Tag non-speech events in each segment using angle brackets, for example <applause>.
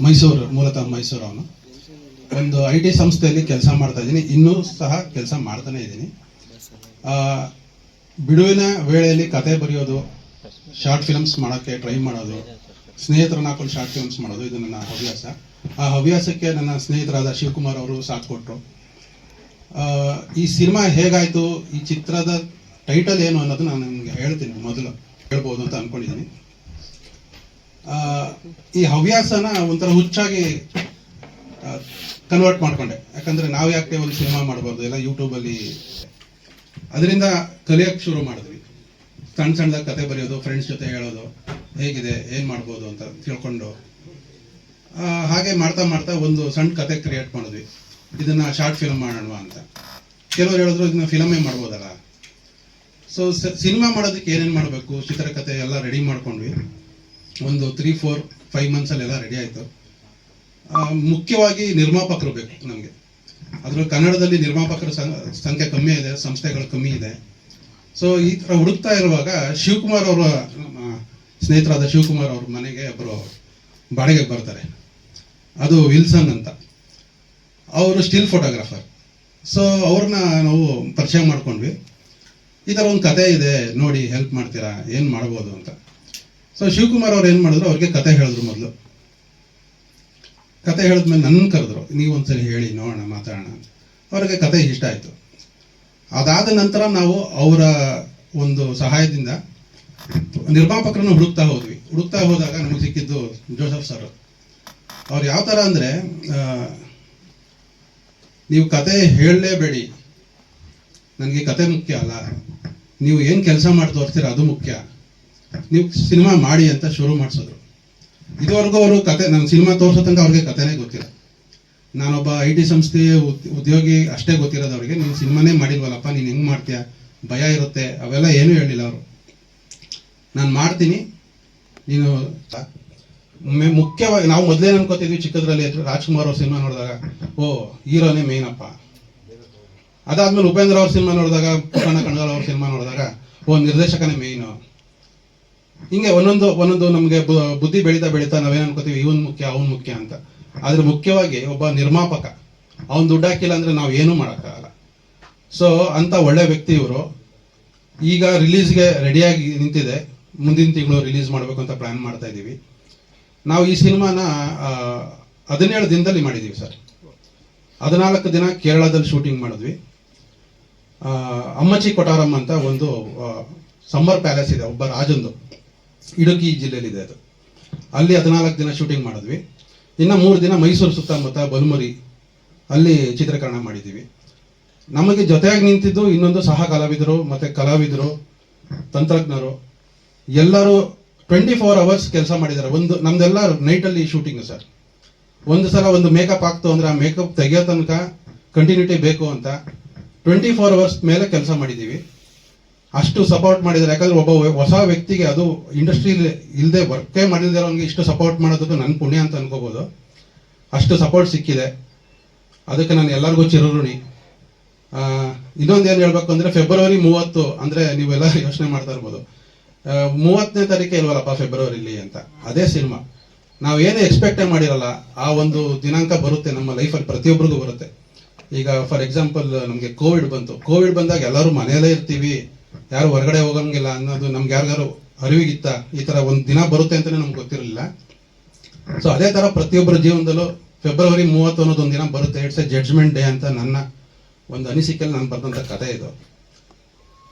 ಮೈಸೂರು ಮೂಲತಃ ಮೈಸೂರು ಅವನು. ಒಂದು ಐ ಟಿ ಸಂಸ್ಥೆಯಲ್ಲಿ ಕೆಲಸ ಮಾಡ್ತಾ ಇದ್ದೀನಿ. ಇನ್ನೂ ಸಹ ಕೆಲಸ ಮಾಡ್ತಾನೆ ಇದ್ದೀನಿ. ಬಿಡುವಿನ ವೇಳೆಯಲ್ಲಿ ಕತೆ ಬರೆಯೋದು ಶಾರ್ಟ್ ಫಿಲ್ಮ್ಸ್ ಮಾಡೋಕ್ಕೆ ಟ್ರೈ ಮಾಡೋದು ಸ್ನೇಹಿತರನ್ನ ಹಾಕೊಂಡು ಶಾರ್ಟ್ ಫಿಲ್ಮ್ಸ್ ಮಾಡೋದು ಇದು ನನ್ನ ಹವ್ಯಾಸ. ಆ ಹವ್ಯಾಸಕ್ಕೆ ನನ್ನ ಸ್ನೇಹಿತರಾದ ಶಿವಕುಮಾರ್ ಅವರು ಸಾಥ್ ಕೊಟ್ಟರು ಈ ಸಿನಿಮಾ ಹೇಗಾಯಿತು ಈ ಚಿತ್ರದ ಟೈಟಲ್ ಏನು ಅನ್ನೋದು ನಾನು ನಿಮಗೆ ಹೇಳ್ತೀನಿ ಮೊದಲು. ಹೇಳ್ಬೋದು ಅಂತ ಅನ್ಕೊಂಡಿದ್ದೀನಿ. ಆ, ಈ ಹವ್ಯಾಸನ ಒಂಥರ ಹುಚ್ಚಾಗಿ ಕನ್ವರ್ಟ್ ಮಾಡ್ಕೊಂಡೆ. ಯಾಕಂದ್ರೆ ನಾವು ಯಾಕೆ ಒಂದು ಸಿನಿಮಾ ಮಾಡಬಾರ್ದು? ಎಲ್ಲ ಯೂಟ್ಯೂಬಲ್ಲಿ ಅದರಿಂದ ಕಲಿಯೋಕ್ಕೆ ಶುರು ಮಾಡಿದ್ವಿ. ಸಣ್ಣ ಸಣ್ಣದಾಗ ಕತೆ ಬರೆಯೋದು ಫ್ರೆಂಡ್ಸ್ ಜೊತೆ ಹೇಳೋದು, ಹೇಗಿದೆ, ಏನು ಮಾಡ್ಬೋದು ಅಂತ ತಿಳ್ಕೊಂಡು. ಹಾಗೆ ಮಾಡ್ತಾ ಮಾಡ್ತಾ ಒಂದು ಸಣ್ಣ ಕತೆ ಕ್ರಿಯೇಟ್ ಮಾಡಿದ್ವಿ. ಇದನ್ನ ಶಾರ್ಟ್ ಫಿಲ್ಮ್ ಮಾಡೋಣ ಅಂತ. ಕೆಲವರು ಹೇಳಿದ್ರು ಇದನ್ನ ಫಿಲಮೇ ಮಾಡ್ಬೋದಲ್ಲ. ಸೊ, ಸಿನಿಮಾ ಮಾಡೋದಕ್ಕೆ ಏನೇನು ಮಾಡಬೇಕು? ಚಿತ್ರಕಥೆ ಎಲ್ಲ ರೆಡಿ ಮಾಡ್ಕೊಂಡ್ವಿ. ಒಂದು ತ್ರೀ ಫೋರ್ ಫೈವ್ ಮಂತ್ಸಲ್ಲಿ ಎಲ್ಲ ರೆಡಿ ಆಯಿತು. ಮುಖ್ಯವಾಗಿ ನಿರ್ಮಾಪಕರು ಬೇಕು ನಮಗೆ. ಅದರಲ್ಲಿ ಕನ್ನಡದಲ್ಲಿ ನಿರ್ಮಾಪಕರ ಸಂಖ್ಯೆ ಕಮ್ಮಿ ಇದೆ, ಸಂಸ್ಥೆಗಳು ಕಮ್ಮಿ ಇದೆ. ಸೊ ಈ ಥರ ಹುಡುಕ್ತಾ ಇರುವಾಗ ಶಿವಕುಮಾರ್ ಅವರ ಸ್ನೇಹಿತರಾದ ಶಿವಕುಮಾರ್ ಅವ್ರ ಮನೆಗೆ ಒಬ್ಬರು ಬಾಡಿಗೆಗೆ ಬರ್ತಾರೆ. ಅದು ವಿಲ್ಸನ್ ಅಂತ. ಅವರು ಸ್ಟಿಲ್ ಫೋಟೋಗ್ರಾಫರ್ ಸೊ ಅವ್ರನ್ನ ನಾವು ಪರಿಚಯ ಮಾಡ್ಕೊಂಡ್ವಿ. ಈ ಥರ ಒಂದು ಕತೆ ಇದೆ, ನೋಡಿ ಹೆಲ್ಪ್ ಮಾಡ್ತೀರಾ, ಏನು ಮಾಡ್ಬೋದು ಅಂತ. ಸೊ ಶಿವಕುಮಾರ್ ಅವ್ರು ಏನು ಮಾಡಿದ್ರು? ಅವ್ರಿಗೆ ಕತೆ ಹೇಳಿದ್ರು ಮೊದಲು. ಕತೆ ಹೇಳಿದ್ಮೇಲೆ ನನ್ನ ಕರೆದ್ರು, ನೀವು ಒಂದ್ಸರಿ ಹೇಳಿ, ನೋಡೋಣ, ಮಾತಾಡೋಣ ಅವ್ರಿಗೆ ಕತೆ ಇಷ್ಟ ಆಯಿತು. ಅದಾದ ನಂತರ ನಾವು ಅವರ ಒಂದು ಸಹಾಯದಿಂದ ನಿರ್ಮಾಪಕರನ್ನು ಹುಡುಕ್ತಾ ಹೋದ್ವಿ. ಹುಡುಕ್ತಾ ಹೋದಾಗ ನಮಗೆ ಸಿಕ್ಕಿದ್ದು ಜೋಸೆಫ್ ಸರ್. ಅವ್ರು ಯಾವ ಥರ ಅಂದರೆ ನೀವು ಕತೆ ಹೇಳಲೇಬೇಡಿ. ನನಗೆ ಕತೆ ಮುಖ್ಯ ಅಲ್ಲ. ನೀವು ಏನು ಕೆಲಸ ಮಾಡಿ ತೋರಿಸ್ತೀರ ಅದು ಮುಖ್ಯ. ನೀವು ಸಿನಿಮಾ ಮಾಡಿ ಅಂತ ಶುರು ಮಾಡಿಸಿದ್ರು. ಇದುವರೆಗೂ ಅವರು ಕತೆ ನನ್ನ ಸಿನಿಮಾ ತೋರಿಸೋ ತನಕ ಅವ್ರಿಗೆ ಕಥೆನೇ ಗೊತ್ತಿಲ್ಲ. ನಾನೊಬ್ಬ ಐ ಟಿ ಸಂಸ್ಥೆ ಉದ್ಯೋಗಿ ಅಷ್ಟೇ ಗೊತ್ತಿರೋದು ಅವರಿಗೆ. ನೀನು ಸಿನಿಮಾನೇ ಮಾಡಿಲ್ವಲ್ಲಪ್ಪ, ನೀನು ಹೆಂಗೆ ಮಾಡ್ತೀಯ? ಭಯ ಇರುತ್ತೆ. ಅವೆಲ್ಲ ಏನೂ ಹೇಳಿಲ್ಲ ಅವರು. ನಾನು ಮಾಡ್ತೀನಿ. ನೀನು ಮುಖ್ಯವಾಗಿ ನಾವು ಮೊದಲೇ ಅನ್ಕೋತಿದ್ವಿ ಚಿಕ್ಕದ್ರಲ್ಲಿ ರಾಜ್ಕುಮಾರ್ ಅವ್ರ ಸಿನಿಮಾ ನೋಡಿದಾಗ, ಓ, ಹೀರೋನೇ ಅಪ್ಪ ಅದಾದ್ಮೇಲೆ ಉಪೇಂದ್ರ ಅವ್ರ ಸಿನಿಮಾ ನೋಡಿದಾಗ ಪುರಾಣ ಕಣಗಾಲ್ ಅವ್ರ ಸಿನಿಮಾ ನೋಡಿದಾಗ, ಓ, ನಿರ್ದೇಶಕನೇ ಮೇಯ್ನು. ಹಿಂಗೆ ಒಂದೊಂದು ಒಂದೊಂದು ನಮಗೆ ಬುದ್ಧಿ ಬೆಳೀತಾ ಬೆಳೀತಾ ನಾವೇನು ಅನ್ಕೋತೀವಿ, ಇವನ್ ಮುಖ್ಯ, ಅವನ್ ಮುಖ್ಯ ಅಂತ. ಆದ್ರೆ ಮುಖ್ಯವಾಗಿ ಒಬ್ಬ ನಿರ್ಮಾಪಕ, ಅವನ್ ದುಡ್ಡು ಹಾಕಿಲ್ಲ ಅಂದ್ರೆ ನಾವು ಏನೂ ಮಾಡೋಕ್ಕಾಗಲ್ಲ. ಸೊ ಅಂತ ಒಳ್ಳೆ ವ್ಯಕ್ತಿ ಇವರು. ಈಗ ರಿಲೀಸ್ಗೆ ರೆಡಿಯಾಗಿ ನಿಂತಿದೆ. ಮುಂದಿನ ತಿಂಗಳು ರಿಲೀಸ್ ಮಾಡಬೇಕು ಅಂತ ಪ್ಲಾನ್ ಮಾಡ್ತಾ ಇದ್ದೀವಿ. ನಾವು ಈ ಸಿನಿಮಾನ ಹದಿನೇಳು ದಿನದಲ್ಲಿ ಮಾಡಿದ್ದೀವಿ ಸರ್. ಹದಿನಾಲ್ಕು ದಿನ ಕೇರಳದಲ್ಲಿ ಶೂಟಿಂಗ್ ಮಾಡಿದ್ವಿ. ಅಮ್ಮಚಿ ಅಮ್ಮಚ್ಚಿ ಕೊಟಾರಂ ಅಂತ ಒಂದು ಸಮ್ಮರ್ ಪ್ಯಾಲೇಸ್ ಇದೆ, ಒಬ್ಬ ರಾಜಂದು. ಇಡುಕಿ ಜಿಲ್ಲೆಯಲ್ಲಿದೆ ಅದು. ಅಲ್ಲಿ ಹದಿನಾಲ್ಕು ದಿನ ಶೂಟಿಂಗ್ ಮಾಡಿದ್ವಿ. ಇನ್ನು ಮೂರು ದಿನ ಮೈಸೂರು ಸುತ್ತಮುತ್ತ ಬಲಮುರಿ ಅಲ್ಲಿ ಚಿತ್ರೀಕರಣ ಮಾಡಿದ್ದೀವಿ. ನಮಗೆ ಜೊತೆಯಾಗಿ ನಿಂತಿದ್ದು ಇನ್ನೊಂದು ಸಹ ಕಲಾವಿದರು ಮತ್ತು ಕಲಾವಿದರು, ತಂತ್ರಜ್ಞರು. ಎಲ್ಲರೂ ಟ್ವೆಂಟಿ ಫೋರ್ ಅವರ್ಸ್ ಕೆಲಸ ಮಾಡಿದ್ದಾರೆ. ಒಂದು ನಮ್ದೆಲ್ಲ ನೈಟಲ್ಲಿ ಶೂಟಿಂಗ್ ಸರ್. ಒಂದು ಸಲ ಒಂದು ಮೇಕಪ್ ಆಗ್ತು ಅಂದರೆ ಆ ಮೇಕಪ್ ತೆಗೆಯೋ ತನಕ ಕಂಟಿನ್ಯೂಟಿ ಬೇಕು ಅಂತ ಟ್ವೆಂಟಿ ಫೋರ್ ಅವರ್ಸ್ ಮೇಲೆ ಕೆಲಸ ಮಾಡಿದ್ದೀವಿ. ಅಷ್ಟು ಸಪೋರ್ಟ್ ಮಾಡಿದ್ದಾರೆ. ಯಾಕಂದ್ರೆ ಒಬ್ಬ ಹೊಸ ವ್ಯಕ್ತಿಗೆ ಅದು ಇಂಡಸ್ಟ್ರಿ ಇಲ್ಲದೆ ವರ್ಕೇ ಮಾಡಿಲ್ದಿರೋನ್ಗೆ ಇಷ್ಟು ಸಪೋರ್ಟ್ ಮಾಡೋದಕ್ಕೆ ನನ್ನ ಪುಣ್ಯ ಅಂತ ಅನ್ಕೋಬಹುದು ಅಷ್ಟು ಸಪೋರ್ಟ್ ಸಿಕ್ಕಿದೆ. ಅದಕ್ಕೆ ನಾನು ಎಲ್ಲರಿಗೂ ಚಿರಋಣಿ. ಇನ್ನೊಂದು ಏನು ಹೇಳ್ಬೇಕು ಅಂದ್ರೆ ಫೆಬ್ರವರಿ ಮೂವತ್ತು ಅಂದ್ರೆ ನೀವೆಲ್ಲ <laughs> ಯೋಚನೆ ಮಾಡ್ತಾ ಇರ್ಬೋದು. ಮೂವತ್ತನೇ ತಾರೀಕೆ ಇಲ್ವಲ್ಲಪ್ಪ ಫೆಬ್ರವರಿಲಿ ಅಂತ. ಅದೇ ಸಿನಿಮಾ ನಾವು ಏನೇ ಎಕ್ಸ್ಪೆಕ್ಟೇ ಮಾಡಿರಲ್ಲ, ಆ ಒಂದು ದಿನಾಂಕ ಬರುತ್ತೆ ನಮ್ಮ ಲೈಫಲ್ಲಿ ಪ್ರತಿಯೊಬ್ಬರಿಗೂ ಬರುತ್ತೆ. ಈಗ ಫಾರ್ ಎಕ್ಸಾಂಪಲ್ ನಮಗೆ ಕೋವಿಡ್ ಬಂತು. ಕೋವಿಡ್ ಬಂದಾಗ ಎಲ್ಲರೂ ಮನೆಯಲ್ಲೇ ಇರ್ತೀವಿ. ಯಾರು ಹೊರಗಡೆ ಹೋಗಂಗಿಲ್ಲ ಅನ್ನೋದು ನಮ್ಗೆ ಯಾರಿಗಾರು ಅರಿವಿಗಿತ್ತ ಈ ತರ ಒಂದು ದಿನ ಬರುತ್ತೆ ಅಂತಾನೆ ನಮ್ಗೆ ಗೊತ್ತಿರಲಿಲ್ಲ. ಸೊ ಅದೇ ತರ ಪ್ರತಿಯೊಬ್ಬರ ಜೀವನದಲ್ಲೂ ಫೆಬ್ರವರಿ ಮೂವತ್ತು ಅನ್ನೋದು ಒಂದು ದಿನ ಬರುತ್ತೆ. ಇಟ್ಸ್ ಎ ಜಡ್ಜ್ಮೆಂಟ್ ಡೇ ಅಂತ ನನ್ನ ಒಂದು ಅನಿಸಿಕೆಯಲ್ಲಿ ನಾನು ಬರೆದಂಥ ಕಥೆ ಇದು.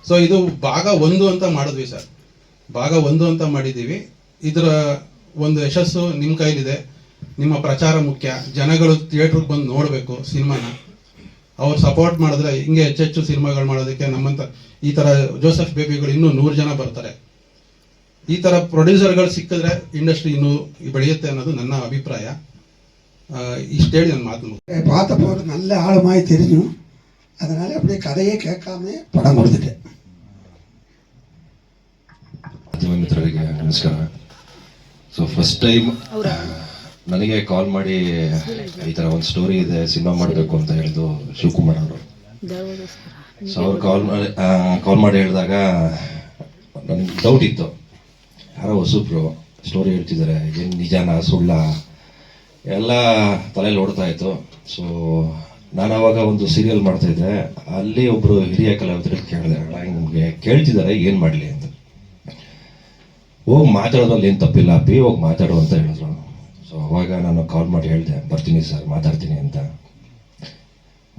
ಸೊ ಇದು ಭಾಗ ಒಂದು ಅಂತ ಮಾಡಿದ್ವಿ ಸರ್. ಭಾಗ ಒಂದು ಅಂತ ಮಾಡಿದ್ದೀವಿ. ಇದರ ಒಂದು ಯಶಸ್ಸು ನಿಮ್ಮ ಕೈಲಿದೆ. ನಿಮ್ಮ ಪ್ರಚಾರ ಮುಖ್ಯ. ಜನಗಳು ಥಿಯೇಟ್ರಿಗೆ ಬಂದು ನೋಡಬೇಕು ಸಿನಿಮಾನ. ಅವ್ರು ಸಪೋರ್ಟ್ ಮಾಡಿದ್ರೆ ಹಿಂಗೆ ಹೆಚ್ಚೆಚ್ಚು ಸಿನಿಮಾಗಳು ಮಾಡೋದಕ್ಕೆ ನಮ್ಮಂತ ಈ ತರ ಜೋಸೆಫ್ ಬೇಬಿಗಳು ಇನ್ನೂ ನೂರು ಜನ ಬರ್ತಾರೆ ಈ ತರ ಪ್ರೊಡ್ಯೂಸರ್ಗಳು ಸಿಕ್ಕಿದ್ರೆ ಇಂಡಸ್ಟ್ರಿ ಇನ್ನೂ ಬೆಳೆಯುತ್ತೆ ಅನ್ನೋದು ನನ್ನ ಅಭಿಪ್ರಾಯ ಆ, ಇಷ್ಟು ಹೇಳಿ ನನ್ನ ಮಾತು ಮುಗಿಸ್ತೇನೆ. பார்த்த போது நல்ல ஆழமாய் தெரியும் அதனால அப்படியே கதையே கேட்காம படம் கொடுத்துட்டேன் ಮಾಧ್ಯಮ ಮಿತ್ರರಿಗೆ ನಮಸ್ಕಾರ ಸೊ ಫಸ್ಟ್ ಟೈಮ್ ನನಗೆ ಕಾಲ್ ಮಾಡಿ ಈ ಥರ ಒಂದು ಸ್ಟೋರಿ ಇದೆ, ಸಿನಿಮಾ ಮಾಡಬೇಕು ಅಂತ ಹೇಳಿದ್ರು ಶಿವಕುಮಾರ್ ಅವರು. ಸೊ ಅವ್ರು ಕಾಲ್ ಮಾಡಿ ಕಾಲ್ ಮಾಡಿ ಹೇಳಿದಾಗ ನನಗೆ ಡೌಟ್ ಇತ್ತು. ಯಾರೋ ಹೊಸಬ್ರು ಸ್ಟೋರಿ ಹೇಳ್ತಿದ್ದಾರೆ, ಏನು ನಿಜಾನ, ಸುಳ್ಳ? ಎಲ್ಲ ತಲೆಯಲ್ಲಿ ಓಡ್ತಾ ಇತ್ತು. ಸೊ ನಾನು ಅವಾಗ ಒಂದು ಸೀರಿಯಲ್ ಮಾಡ್ತಾ ಇದ್ದೆ. ಅಲ್ಲಿ ಒಬ್ಬರು ಹಿರಿಯ ಕಲಾವಿದರಲ್ಲಿ ಕೇಳಿದೆ ನಿಮಗೆ ಕೇಳ್ತಿದ್ದಾರೆ, ಏನು ಮಾಡ್ಲಿ? ಅಂತ. ಹೋಗಿ ಮಾತಾಡೋದ್ರಲ್ಲಿ ಏನು ತಪ್ಪಿಲ್ಲ ಅಪ್ಪಿ ಹೋಗಿ ಮಾತಾಡು ಅಂತ ಹೇಳಿದ್ರು. ಅವಾಗ ನಾನು ಕಾಲ್ ಮಾಡಿ ಹೇಳಿದೆ, ಬರ್ತೀನಿ ಸರ್ ಮಾತಾಡ್ತೀನಿ ಅಂತ.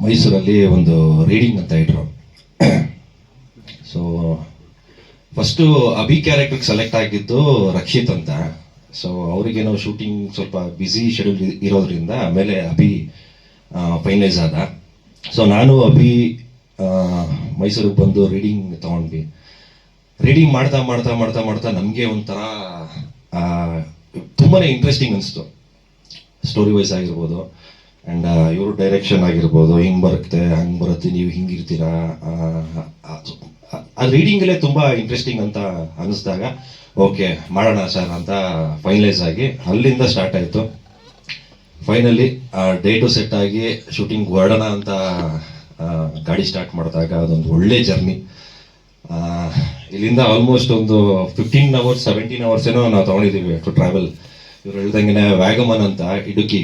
ಮೈಸೂರಲ್ಲಿ ಒಂದು ರೀಡಿಂಗ್ ಅಂತ ಇಟ್ರು ಸೊ ಫಸ್ಟು ಅಭಿ ಕ್ಯಾರೆಕ್ಟರ್ಗೆ ಸೆಲೆಕ್ಟ್ ಆಗಿದ್ದು ರಕ್ಷಿತ್ ಅಂತ. ಸೊ ಅವರಿಗೇನೋ ಶೂಟಿಂಗ್ ಸ್ವಲ್ಪ ಬ್ಯುಸಿ ಶೆಡ್ಯೂಲ್ ಇರೋದ್ರಿಂದ ಆಮೇಲೆ ಅಭಿ ಫೈನಲೈಸ್ ಆದ. ಸೊ ನಾನು ಅಭಿ ಮೈಸೂರಿಗೆ ಬಂದು ರೀಡಿಂಗ್ ತಗೊಂಡ್ವಿ. ರೀಡಿಂಗ್ ಮಾಡ್ತಾ ಮಾಡ್ತಾ ಮಾಡ್ತಾ ಮಾಡ್ತಾ ನಮಗೆ ಒಂಥರ ತುಂಬಾ ಇಂಟ್ರೆಸ್ಟಿಂಗ್ ಅನಿಸ್ತು. ಸ್ಟೋರಿ ವೈಸ್ ಆಗಿರ್ಬೋದು. ಆ್ಯಂಡ್ ಇವರು ಡೈರೆಕ್ಷನ್ ಆಗಿರ್ಬೋದು. ಹಿಂಗೆ ಬರುತ್ತೆ ಹಂಗೆ ಬರುತ್ತೆ ನೀವು ಹಿಂಗಿರ್ತೀರಾ ಆ, ರೀಡಿಂಗಲ್ಲೇ ತುಂಬ ಇಂಟ್ರೆಸ್ಟಿಂಗ್ ಅಂತ ಅನ್ನಿಸ್ದಾಗ ಓಕೆ ಮಾಡೋಣ ಸರ್ ಅಂತ ಫೈನಲೈಸ್ ಆಗಿ ಅಲ್ಲಿಂದ ಸ್ಟಾರ್ಟ್ ಆಯಿತು. ಫೈನಲಿ ಆ ಡೇಟು ಸೆಟ್ ಆಗಿ ಶೂಟಿಂಗ್ ಹೊರಡೋಣ ಅಂತ ಗಾಡಿ ಸ್ಟಾರ್ಟ್ ಮಾಡಿದಾಗ ಅದೊಂದು ಒಳ್ಳೆ ಜರ್ನಿ ಇಲ್ಲಿಂದ ಆಲ್ಮೋಸ್ಟ್ ಒಂದು ಫಿಫ್ಟೀನ್ ಅವರ್ಸ್ ಸೆವೆಂಟೀನ್ ಅವರ್ಸ್ ಏನೋ ನಾವು ತೊಗೊಂಡಿದ್ದೀವಿ ಟು ಟ್ರಾವೆಲ್ ಇವ್ರು ಹೇಳ್ದಂಗೆ ವ್ಯಾಗಮನ್ ಅಂತ ಇಡುಕಿ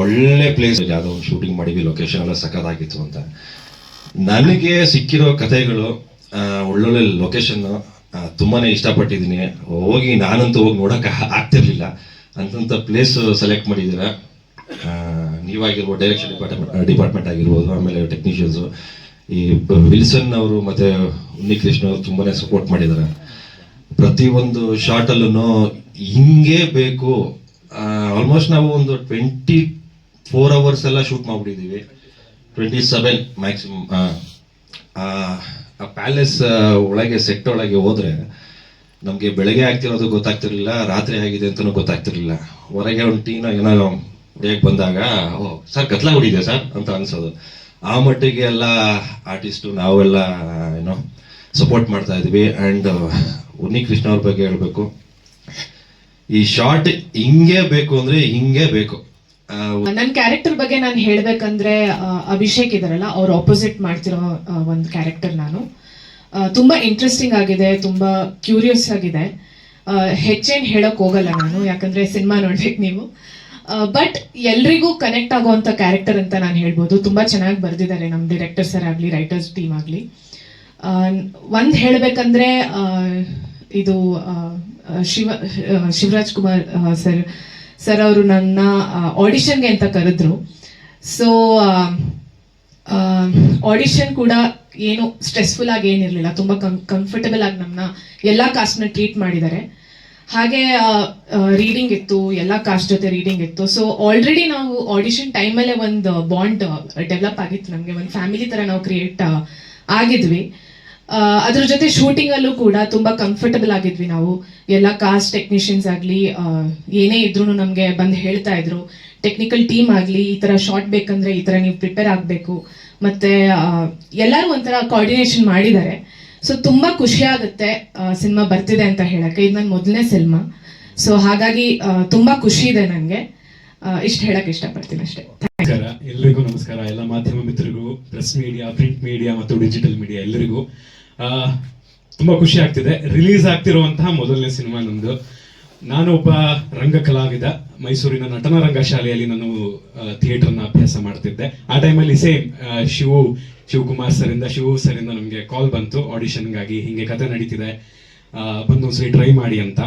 ಒಳ್ಳೆ ಪ್ಲೇಸ್ ಯಾವುದೋ ಒಂದು ಶೂಟಿಂಗ್ ಮಾಡಿದ್ವಿ ಲೊಕೇಶನ್ ಎಲ್ಲ ಸಖತ್ತಾಗಿತ್ತು ಅಂತ. ನನಗೆ ಸಿಕ್ಕಿರೋ ಕಥೆಗಳು ಒಳ್ಳೊಳ್ಳೆ ಲೊಕೇಶನ್ ತುಂಬಾನೇ ಇಷ್ಟಪಟ್ಟಿದ್ದೀನಿ. ಹೋಗಿ ನಾನಂತೂ ಹೋಗಿ ನೋಡಕ್ಕೆ ಆಗ್ತಿರ್ಲಿಲ್ಲ. ಅಂತಂತ ಪ್ಲೇಸ್ ಸೆಲೆಕ್ಟ್ ಮಾಡಿದ್ದೀರಾ. ನೀವಾಗಿರ್ಬೋದು ಡೈರೆಕ್ಷನ್ ಡಿಪಾರ್ಟ್ಮೆಂಟ್ ಡಿಪಾರ್ಟ್ಮೆಂಟ್ ಆಗಿರ್ಬೋದು, ಆಮೇಲೆ ಟೆಕ್ನಿಷಿಯನ್ಸು ಈ ವಿಲ್ಸನ್ ಅವರು ಮತ್ತು ಉನ್ನಿಕೃಷ್ಣ ಅವರು ತುಂಬಾ ಸಪೋರ್ಟ್ ಮಾಡಿದ್ದಾರೆ. ಪ್ರತಿಯೊಂದು ಶಾರ್ಟಲ್ಲೂ ಹಿಂಗೆ ಬೇಕು. ಆಲ್ಮೋಸ್ಟ್ ನಾವು ಒಂದು ಟ್ವೆಂಟಿ ಫೋರ್ ಅವರ್ಸ್ ಎಲ್ಲ ಶೂಟ್ ಮಾಡ್ಬಿಟ್ಟಿದ್ದೀವಿ. ಟ್ವೆಂಟಿ ಸೆವೆನ್ ಮ್ಯಾಕ್ಸಿಮಮ್ ಆ ಪ್ಯಾಲೇಸ್ ಒಳಗೆ ಸೆಟ್ ಒಳಗೆ ಹೋದ್ರೆ ನಮಗೆ ಬೆಳಗ್ಗೆ ಆಗ್ತಿರೋದು ಗೊತ್ತಾಗ್ತಿರ್ಲಿಲ್ಲ, ರಾತ್ರಿ ಆಗಿದೆ ಅಂತಲೂ ಗೊತ್ತಾಗ್ತಿರ್ಲಿಲ್ಲ. ಹೊರಗೆ ಒಂದು ಟೀನ ಏನೋ ಬೇಗ ಬಂದಾಗ, ಓ, ಸರ್ ಕತ್ಲ ಹೊಡಿದೆ ಸರ್ ಅಂತ ಅನ್ಸೋದು. ಆ ಮಟ್ಟಿಗೆ ಎಲ್ಲ ಆರ್ಟಿಸ್ಟು ನಾವೆಲ್ಲ ಏನೋ ಸಪೋರ್ಟ್ ಮಾಡ್ತಾ ಇದ್ವಿ ಆ್ಯಂಡ್ ಉನ್ನಿ ಕೃಷ್ಣ ಅವ್ರ ಬಗ್ಗೆ ಹೇಳಬೇಕು. ಈ ಶಾರ್ಟ್ ಹಿಂಗೆ ಬೇಕು ಅಂದ್ರೆ ಹಿಂಗೆ ಬೇಕು. ನನ್ನ ಕ್ಯಾರೆಕ್ಟರ್ ಬಗ್ಗೆ ನಾನು ಹೇಳ್ಬೇಕಂದ್ರೆ ಅಭಿಷೇಕ್ ಇದಾರಲ್ಲ, ಅವ್ರ ಆಪೋಸಿಟ್ ಮಾಡ್ತಿರೋ ಒಂದು ಕ್ಯಾರೆಕ್ಟರ್ ನಾನು. ತುಂಬಾ ಇಂಟ್ರೆಸ್ಟಿಂಗ್ ಆಗಿದೆ, ತುಂಬಾ ಕ್ಯೂರಿಯಸ್ ಆಗಿದೆ. ಹೆಚ್ಚೇನು ಹೇಳಕ್ ಹೋಗಲ್ಲ ನಾನು, ಯಾಕಂದ್ರೆ ಸಿನಿಮಾ ನೋಡ್ಬೇಕು ನೀವು. ಬಟ್ ಎಲ್ರಿಗೂ ಕನೆಕ್ಟ್ ಆಗುವಂತ ಕ್ಯಾರೆಕ್ಟರ್ ಅಂತ ನಾನು ಹೇಳ್ಬೋದು. ತುಂಬಾ ಚೆನ್ನಾಗಿ ಬರ್ದಿದ್ದಾರೆ ನಮ್ಮ ಡಿರೆಕ್ಟರ್ ಸರ್ ಆಗಲಿ ರೈಟರ್ಸ್ ಟೀಮ್ ಆಗಲಿ. ಒಂದು ಹೇಳಬೇಕಂದ್ರೆ ಇದು ಶಿವ ಶಿವರಾಜ್ ಕುಮಾರ್ ಸರ್ ಸರ್ ಅವರು ನನ್ನ ಆಡಿಷನ್ಗೆ ಅಂತ ಕರೆದ್ರು. ಸೊ ಆಡಿಷನ್ ಕೂಡ ಏನು ಸ್ಟ್ರೆಸ್ಫುಲ್ ಆಗಿ ಏನಿರಲಿಲ್ಲ. ತುಂಬ ಕಂಫರ್ಟಬಲ್ ಆಗಿ ನಮ್ಮನ್ನ ಎಲ್ಲ ಕಾಸ್ಟ್ನ ಟ್ರೀಟ್ ಮಾಡಿದ್ದಾರೆ. ಹಾಗೆ ರೀಡಿಂಗ್ ಇತ್ತು, ಎಲ್ಲ ಕಾಸ್ಟ್ ಜೊತೆ ರೀಡಿಂಗ್ ಇತ್ತು. ಸೊ ಆಲ್ರೆಡಿ ನಾವು ಆಡಿಷನ್ ಟೈಮಲ್ಲೇ ಒಂದು ಬಾಂಡ್ ಡೆವಲಪ್ ಆಗಿತ್ತು ನಮಗೆ. ಒಂದು ಫ್ಯಾಮಿಲಿ ಥರ ನಾವು ಕ್ರಿಯೇಟ್ ಆಗಿದ್ವಿ. ಅದ್ರ ಜೊತೆ ಶೂಟಿಂಗಲ್ಲೂ ಕೂಡ ತುಂಬಾ ಕಂಫರ್ಟಬಲ್ ಆಗಿದ್ವಿ ನಾವು. ಎಲ್ಲ ಕಾಸ್ಟ್ ಟೆಕ್ನಿಷಿಯನ್ಸ್ ಆಗ್ಲಿ ಏನೇ ಇದ್ರೂ ನಮ್ಗೆ ಬಂದು ಹೇಳ್ತಾ ಇದ್ರು. ಟೆಕ್ನಿಕಲ್ ಟೀಮ್ ಆಗ್ಲಿ, ಈ ತರ ಶಾರ್ಟ್ ಬೇಕಂದ್ರೆ ಈ ತರ ನೀವು ಪ್ರಿಪೇರ್ ಆಗ್ಬೇಕು. ಮತ್ತೆ ಎಲ್ಲರೂ ಒಂಥರ ಕೋಆರ್ಡಿನೇಷನ್ ಮಾಡಿದ್ದಾರೆ. ಸೊ ತುಂಬಾ ಖುಷಿ ಆಗುತ್ತೆ ಸಿನಿಮಾ ಬರ್ತಿದೆ ಅಂತ ಹೇಳಕ್ಕೆ. ಇದು ನನ್ನ ಮೊದಲನೇ ಸಿನಿಮಾ ಸೊ ಹಾಗಾಗಿ ತುಂಬಾ ಖುಷಿ ಇದೆ ನನಗೆ ಇಷ್ಟು ಹೇಳಕ್ ಇಷ್ಟಪಡ್ತೀನಿ ಅಷ್ಟೇ. ಎಲ್ಲ ಮಾಧ್ಯಮ ಮಿತ್ರರಿಗೂ ಪ್ರೆಸ್ ಮೀಡಿಯಾ ಪ್ರಿಂಟ್ ಮೀಡಿಯಾ ಮತ್ತು ಡಿಜಿಟಲ್ ಮೀಡಿಯಾ ಎಲ್ಲರಿಗೂ ತುಂಬಾ ಖುಷಿ ಆಗ್ತಿದೆ. ರಿಲೀಸ್ ಆಗ್ತಿರುವಂತಹ ಮೊದಲನೇ ಸಿನಿಮಾ ನಮ್ಮದು ನಾನು ಒಬ್ಬ ರಂಗ ಕಲಾವಿದ ಮೈಸೂರಿನ ನಟನ ರಂಗ ಶಾಲೆಯಲ್ಲಿ ನಾನು ಥಿಯೇಟರ್ನ ಅಭ್ಯಾಸ ಮಾಡ್ತಿದ್ದೆ. ಆ ಟೈಮಲ್ಲಿ ಸೇಮ್ ಶಿವು, ಶಿವಕುಮಾರ್ ಸರಿಂದ, ಶಿವು ಸರ್ ಇಂದ ನಮಗೆ ಕಾಲ್ ಬಂತು. ಆಡಿಷನ್ಗಾಗಿ ಹಿಂಗೆ ಕತೆ ನಡೀತಿದೆ. ಬಂದು ಸರಿ ಟ್ರೈ ಮಾಡಿ ಅಂತ.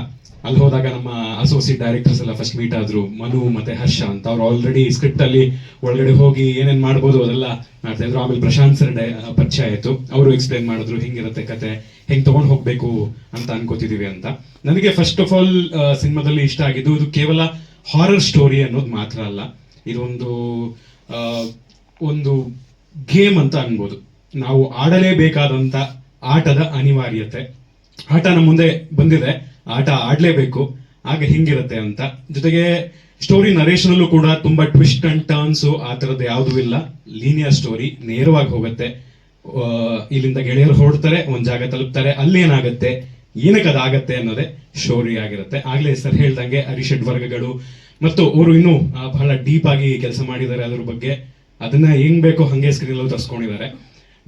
ಅಲ್ಲಿ ಹೋದಾಗ ನಮ್ಮ ಅಸೋಸಿಯೇಟ್ ಡೈರೆಕ್ಟರ್ಸ್ ಎಲ್ಲ ಫಸ್ಟ್ ಮೀಟ್ ಆದ್ರು. ಮನು ಮತ್ತೆ ಹರ್ಷ ಅಂತ. ಅವ್ರು ಆಲ್ರೆಡಿ ಸ್ಕ್ರಿಪ್ಟ್ ಅಲ್ಲಿ ಒಳಗಡೆ ಹೋಗಿ ಏನೇನ್ ಮಾಡ್ಬೋದು ಅದೆಲ್ಲ ಮಾಡ್ತಾ ಇದ್ರು. ಆಮೇಲೆ ಪ್ರಶಾಂತ್ ಸರ್ ಪರಿಚಯ ಆಯ್ತು. ಅವರು ಎಕ್ಸ್ಪ್ಲೈನ್ ಮಾಡಿದ್ರು, ಹೆಂಗಿರುತ್ತೆ ಕತೆ. ಹೆಂಗ್ ತಗೊಂಡ್ ಹೋಗ್ಬೇಕು ಅಂತ ಅನ್ಕೋತಿದೀವಿ ಅಂತ. ನನಗೆ ಫಸ್ಟ್ ಆಫ್ ಆಲ್ ಸಿನಿಮಾದಲ್ಲಿ ಇಷ್ಟ ಆಗಿದ್ದು ಇದು ಕೇವಲ ಹಾರರ್ ಸ್ಟೋರಿ ಅನ್ನೋದು ಮಾತ್ರ ಅಲ್ಲ. ಇದೊಂದು ಒಂದು ಗೇಮ್ ಅಂತ ಅನ್ಬೋದು. ನಾವು ಆಡಲೇಬೇಕಾದಂತ ಆಟದ ಅನಿವಾರ್ಯತೆ. ಆಟ ನಮ್ಮ ಮುಂದೆ ಬಂದಿದೆ. ಆಟ ಆಡ್ಲೇಬೇಕು. ಆಗ ಹಿಂಗಿರುತ್ತೆ ಅಂತ. ಜೊತೆಗೆ ಸ್ಟೋರಿ ನರೇಶನ್ ಅಲ್ಲೂ ಕೂಡ ತುಂಬಾ ಟ್ವಿಸ್ಟ್ ಅಂಡ್ ಟರ್ನ್ಸ್ ಆ ತರದ್ದು ಯಾವುದೂ ಇಲ್ಲ. ಲೀನಿಯರ್ ಸ್ಟೋರಿ ನೇರವಾಗಿ ಹೋಗುತ್ತೆ. ಇಲ್ಲಿಂದ ಗೆಳೆಯರು ಹೊರಡ್ತಾರೆ, ಒಂದ್ ಜಾಗ ತಲುಪ್ತಾರೆ. ಅಲ್ಲಿ ಏನಾಗುತ್ತೆ, ಏನಕ್ಕೆ ಅದಾಗತ್ತೆ ಅನ್ನೋದೇ ಸ್ಟೋರಿ ಆಗಿರುತ್ತೆ. ಆಗ್ಲೇ ಸರ್ ಹೇಳ್ದಂಗೆ ಅರಿಷಡ್ ವರ್ಗಗಳು ಮತ್ತು ಅವರು ಇನ್ನೂ ಬಹಳ ಡೀಪ್ ಆಗಿ ಕೆಲಸ ಮಾಡಿದ್ದಾರೆ ಅದ್ರ ಬಗ್ಗೆ. ಅದನ್ನ ಹೆಂಗ್ ಬೇಕೋ ಹಂಗೆ ಸ್ಕ್ರೀನ್ ಅಲ್ಲಿ ತರ್ಸ್ಕೊಂಡಿದ್ದಾರೆ.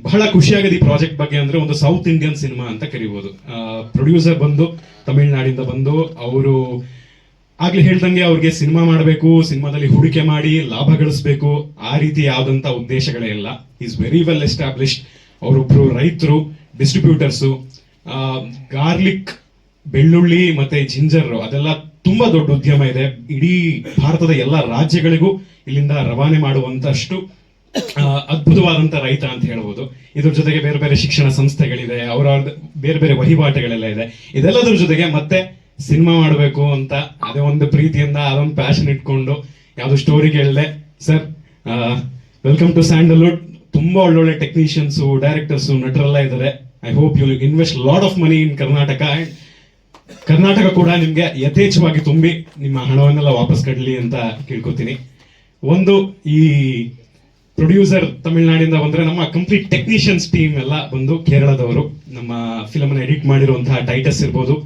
ಬಹಳ ಖುಷಿಯಾಗಿದೆ ಈ ಪ್ರಾಜೆಕ್ಟ್ ಬಗ್ಗೆ ಅಂದ್ರೆ ಒಂದು ಸೌತ್ ಇಂಡಿಯನ್ ಸಿನಿಮಾ ಅಂತ ಕರಿಬಹುದು ಪ್ರೊಡ್ಯೂಸರ್ ಬಂದು, ತಮಿಳ್ನಾಡಿಂದ ಬಂದು, ಅವರು ಆಗ್ಲೇ ಹೇಳ್ದಂಗೆ ಅವ್ರಿಗೆ ಸಿನಿಮಾ ಮಾಡಬೇಕು ಸಿನಿಮಾದಲ್ಲಿ ಹೂಡಿಕೆ ಮಾಡಿ, ಲಾಭ ಗಳಿಸಬೇಕು, ಆ ರೀತಿ ಯಾವ್ದಂತ ಉದ್ದೇಶಗಳೇ ಇಲ್ಲ. ಈಸ್ ವೆರಿ ವೆಲ್ ಎಸ್ಟಾಬ್ಲಿಷ್ಡ್ ಅವರೊಬ್ರು ರೈತರು ಡಿಸ್ಟ್ರಿಬ್ಯೂಟರ್ಸು ಗಾರ್ಲಿಕ್ ಬೆಳ್ಳುಳ್ಳಿ ಮತ್ತೆ ಜಿಂಜರ್ ಅದೆಲ್ಲ ತುಂಬಾ ದೊಡ್ಡ ಉದ್ಯಮ ಇದೆ. ಇಡೀ ಭಾರತದ ಎಲ್ಲ ರಾಜ್ಯಗಳಿಗೂ ಇಲ್ಲಿಂದ ರವಾನೆ ಮಾಡುವಂತಷ್ಟು ಅದ್ಭುತವಾದಂತ ರೈತ ಅಂತ ಹೇಳ್ಬೋದು. ಇದ್ರ ಜೊತೆಗೆ ಬೇರೆ ಬೇರೆ ಶಿಕ್ಷಣ ಸಂಸ್ಥೆಗಳಿದೆ, ಅವರ ಬೇರೆ ಬೇರೆ ವಹಿವಾಟುಗಳೆಲ್ಲ ಇದೆ. ಇದೆಲ್ಲದ್ರ ಜೊತೆಗೆ ಮತ್ತೆ ಸಿನಿಮಾ ಮಾಡಬೇಕು ಅಂತ ಅದೇ ಒಂದು ಪ್ರೀತಿಯಿಂದ ಅದೊಂದು ಪ್ಯಾಷನ್ ಇಟ್ಕೊಂಡು ಯಾವ್ದು ಸ್ಟೋರಿ ಕೇಳಿದೆ ಸರ್ ವೆಲ್ಕಮ್ ಟು ಸ್ಯಾಂಡಲ್ವುಡ್ ತುಂಬಾ ಒಳ್ಳೊಳ್ಳೆ ಟೆಕ್ನಿಷಿಯನ್ಸ್ ಡೈರೆಕ್ಟರ್ಸ್ ನಟರೆಲ್ಲ ಇದ್ದಾರೆ I hope you invest lot of money in Karnataka and Karnataka ಕೂಡ ನಿಮಗೆ ಯಥೇಚ್ಛವಾಗಿ ತುಂಬಿ ನಿಮ್ಮ ಹಣವನ್ನೆಲ್ಲ ವಾಪಸ್ ಕಟ್ಟಲಿ ಅಂತ ಕೇಳ್ಕೊತೀನಿ. ಒಂದು ಈ ಪ್ರೊಡ್ಯೂಸರ್ ತಮಿಳ್ನಾಡಿಂದ ಬಂದ್ರೆ ನಮ್ಮ ಕಂಪ್ಲೀಟ್ ಟೆಕ್ನಿಷಿಯನ್ಸ್ ಟೀಮ್ ಎಲ್ಲ ಬಂದು ಕೇರಳದವರು. ನಮ್ಮ ಫಿಲಮ್ ಎಡಿಟ್ ಮಾಡಿರುವಂತಹ ಟೈಟಸ್ ಇರ್ಬೋದು.